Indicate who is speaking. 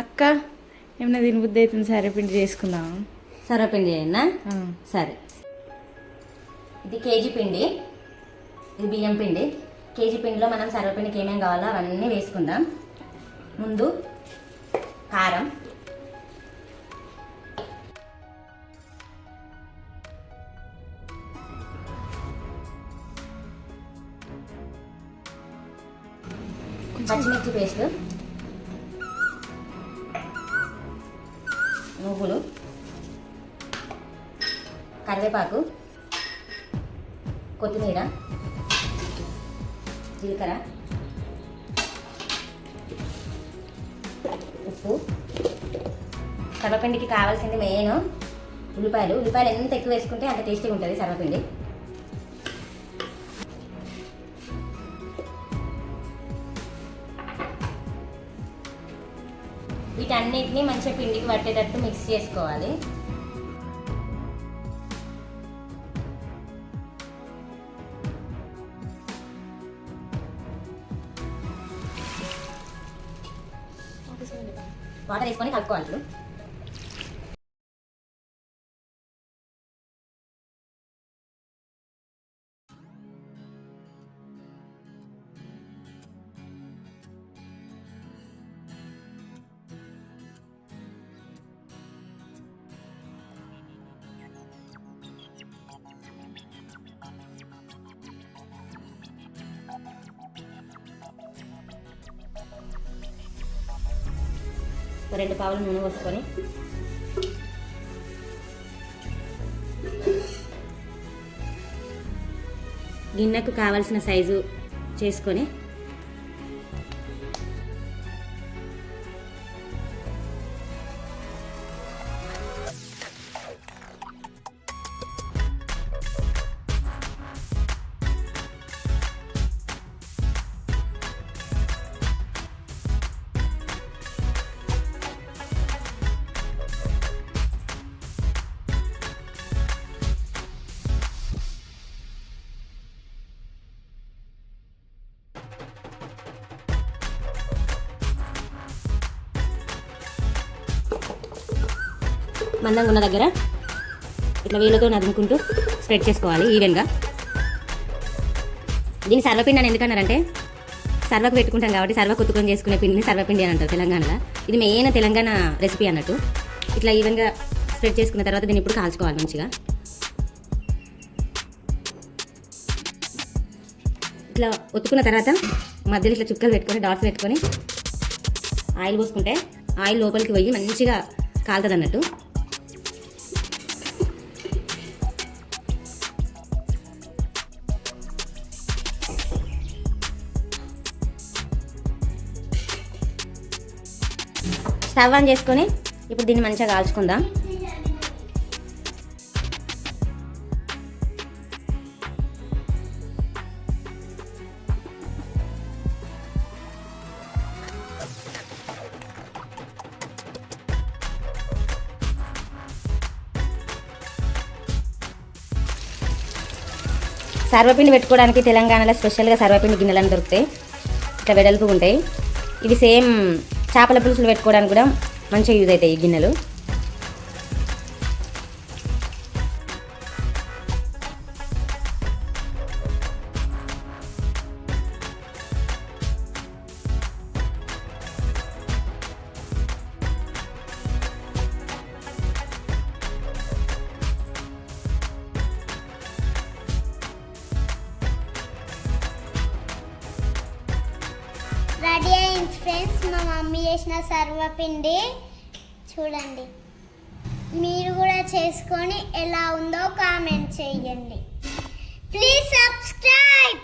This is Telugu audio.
Speaker 1: అక్క ఏమన్నా దీని బుద్ధి అవుతుంది? సరే పిండి చేసుకుందాం.
Speaker 2: సర్వపిండి చేయన్నా సరే. ఇది కేజీ పిండి. ఇది బియ్యం పిండి. కేజీ పిండిలో మనం సర్వపిండికి ఏమేమి కావాలో అవన్నీ వేసుకుందాం. ముందు కారం. పచ్చిమిర్చి పేస్ట్. నువ్వులు కరివేపాకు కొత్తిమీర జీలకర్ర ఉప్పు. సర్వపిండికి కావాల్సింది మెయిన్ ఉల్లిపాయలు. ఉల్లిపాయలు ఎంత ఎక్కువ వేసుకుంటే అంత టేస్టీగా ఉంటుంది సర్వపిండి వీటన్నిటిని మంచిగా పిండికి పట్టేటట్టు మిక్స్ చేసుకోవాలి. వాటర్ వేసుకొని కలుపుకోవాలి రెండు పావులు నూనె పోసుకొని. గిన్నెకు కావలసిన సైజు చేసుకొని మందంగా ఉన్న దగ్గర ఇట్లా వేలతో నదుముకుంటూ స్ప్రెడ్ చేసుకోవాలి ఈవెన్గా దీన్ని సర్వపిండి అని ఎందుకన్నారంటే సర్వకు పెట్టుకుంటాం కాబట్టి సర్వ కుత్తుకొని చేసుకునే పిండిని సర్వపిండి అని అంటారు తెలంగాణలో. ఇది మెయిన్ తెలంగాణ రెసిపీ అన్నట్టు. ఇట్లా ఈవెన్గా స్ప్రెడ్ చేసుకున్న తర్వాత దీన్ని ఇప్పుడు కాల్చుకోవాలి మంచిగా. ఇట్లా ఒత్తుకున్న తర్వాత మధ్యలో ఇట్లా చుక్కలు పెట్టుకొని డాట్స్ పెట్టుకొని ఆయిల్ పోసుకుంటే ఆయిల్ లోపలికి పోయి మంచిగా కాలుతుంది అన్నట్టు. స్టవ్ ఆన్ చేసుకొని ఇప్పుడు దీన్ని మంచిగా కాల్చుకుందాం. సర్వపిండి పెట్టుకోవడానికి తెలంగాణలో స్పెషల్గా సర్వపిండి గిన్నెలను దొరుకుతాయి. ఇట్లా వెడల్పుగా ఉంటాయి. ఇవి సేమ్ చేపల పులుసులు పెట్టుకోవడానికి కూడా మంచిగా యూజ్ అవుతాయి ఈ గిన్నెలు.
Speaker 3: ఫ్రెండ్స్ మా మమ్మీ చేసిన సర్వపిండి చూడండి. మీరు కూడా చేసుకొని ఎలా ఉందో కామెంట్ చేయండి. Please subscribe!